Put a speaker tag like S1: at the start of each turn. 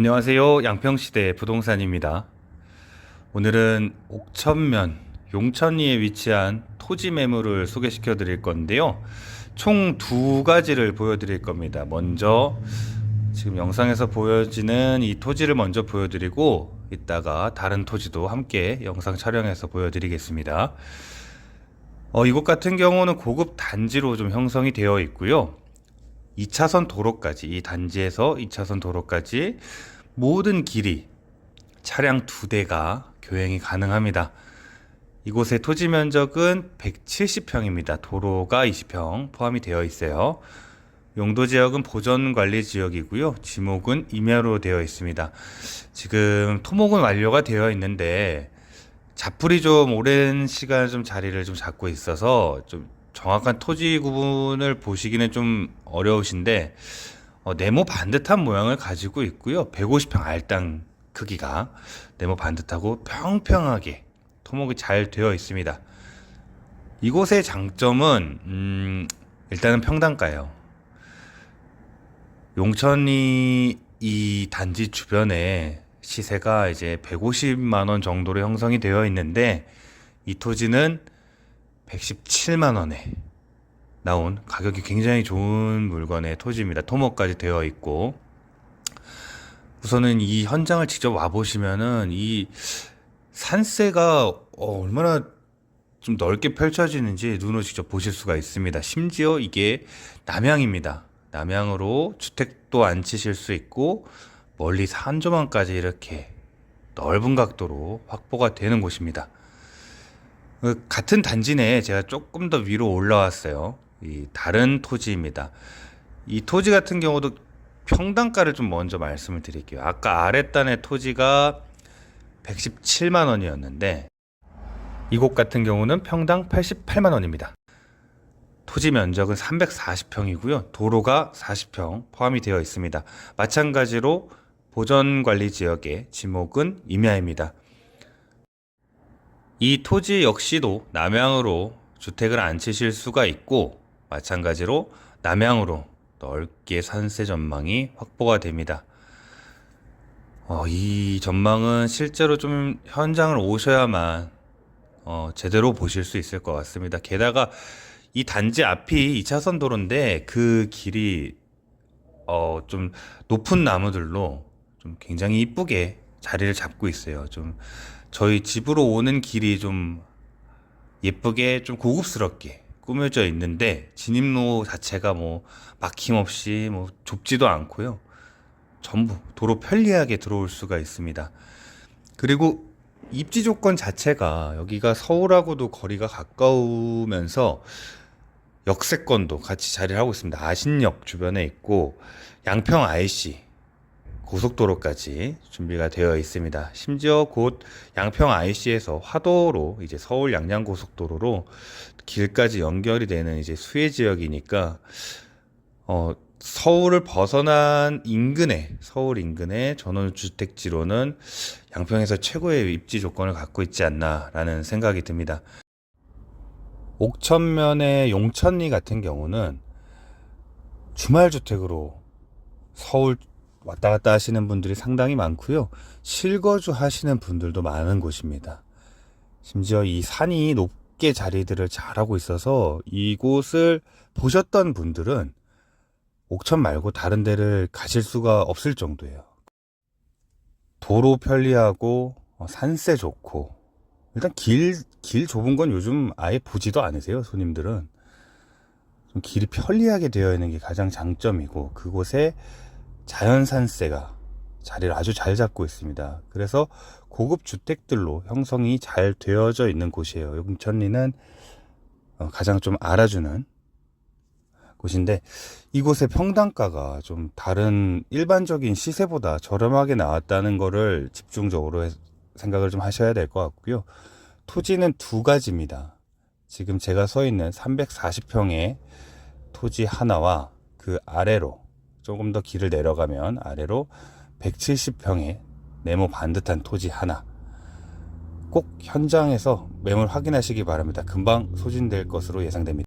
S1: 안녕하세요. 양평시대 부동산입니다. 오늘은 옥천면 용천리에 위치한 토지 매물을 소개시켜 드릴 건데요. 총 두 가지를 보여드릴 겁니다. 먼저 지금 영상에서 보여지는 이 토지를 먼저 보여드리고 이따가 다른 토지도 함께 영상 촬영해서 보여드리겠습니다. 어, 이곳 같은 경우는 고급 단지로 좀 형성이 되어 있고요. 2차선 도로까지 이 단지에서 2차선 도로까지 모든 길이 차량 두 대가 교행이 가능합니다. 이곳의 토지 면적은 170평입니다. 도로가 20평 포함이 되어 있어요. 용도 지역은 보전 관리 지역이고요. 지목은 임야로 되어 있습니다. 지금 토목은 완료가 되어 있는데 자풀이 좀 오랜 시간 좀 자리를 좀 잡고 있어서 좀 정확한 토지 구분을 보시기는 좀 어려우신데 어, 네모 반듯한 모양을 가지고 있고요. 150평 알땅 크기가 네모 반듯하고 평평하게 토목이 잘 되어 있습니다. 이곳의 장점은 음, 일단은 평당가예요. 용천이 이 단지 주변에 시세가 이제 150만 원 정도로 형성이 되어 있는데 이 토지는 117만 원에 나온 가격이 굉장히 좋은 물건의 토지입니다. 토목까지 되어 있고 우선은 이 현장을 직접 와 보시면은 이 산세가 어, 얼마나 좀 넓게 펼쳐지는지 눈으로 직접 보실 수가 있습니다. 심지어 이게 남향입니다. 남향으로 주택도 안 치실 수 있고 멀리 산조망까지 이렇게 넓은 각도로 확보가 되는 곳입니다. 그 같은 단지 내에 제가 조금 더 위로 올라왔어요. 이 다른 토지입니다. 이 토지 같은 경우도 평당가를 좀 먼저 말씀을 드릴게요. 아까 아랫단의 토지가 117만 원이었는데 이곳 같은 경우는 평당 88만 원입니다. 토지 면적은 340평이고요. 도로가 40평 포함이 되어 있습니다. 마찬가지로 보전 관리 지역의 지목은 임야입니다. 이 토지 역시도 남향으로 주택을 안 치실 수가 있고 마찬가지로 남향으로 넓게 산세 전망이 확보가 됩니다. 어, 이 전망은 실제로 좀 현장을 오셔야만 어, 제대로 보실 수 있을 것 같습니다. 게다가 이 단지 앞이 2차선 도로인데 그 길이 어, 좀 높은 나무들로 좀 굉장히 이쁘게 자리를 잡고 있어요. 좀 저희 집으로 오는 길이 좀 예쁘게 좀 고급스럽게 꾸며져 있는데 진입로 자체가 뭐 막힘없이 뭐 좁지도 않고요. 전부 도로 편리하게 들어올 수가 있습니다. 그리고 입지 조건 자체가 여기가 서울하고도 거리가 가까우면서 역세권도 같이 자리를 하고 있습니다. 아신역 주변에 있고 양평 IC 고속도로까지 준비가 되어 있습니다. 심지어 곧 양평 IC에서 화도로 이제 서울 양양 고속도로로 길까지 연결이 되는 이제 수혜 지역이니까 어 서울을 벗어난 인근에 서울 인근의 전원 주택지로는 양평에서 최고의 입지 조건을 갖고 있지 않나라는 생각이 듭니다. 옥천면의 용천리 같은 경우는 주말 주택으로 서울 왔다 갔다 하시는 분들이 상당히 많고요. 실거주 하시는 분들도 많은 곳입니다. 심지어 이 산이 높게 자리들을 잘하고 있어서 이곳을 보셨던 분들은 옥천 말고 다른 데를 가실 수가 없을 정도예요. 도로 편리하고 어, 산세 좋고 일단 길, 길 좁은 건 요즘 아예 보지도 않으세요, 손님들은. 좀 길이 편리하게 되어 있는 게 가장 장점이고 그곳에 자연 산세가 자리를 아주 잘 잡고 있습니다. 그래서 고급 주택들로 형성이 잘 되어져 있는 곳이에요. 용천리는 어, 가장 좀 알아주는 곳인데 이곳의 평당가가 좀 다른 일반적인 시세보다 저렴하게 나왔다는 거를 집중적으로 해- 생각을 좀 하셔야 될 것 같고요. 토지는 두 가지입니다. 지금 제가 서 있는 340평의 토지 하나와 그 아래로 조금 더 길을 내려가면 아래로 170평의 네모 반듯한 토지 하나. 꼭 현장에서 매물 확인하시기 바랍니다. 금방 소진될 것으로 예상됩니다.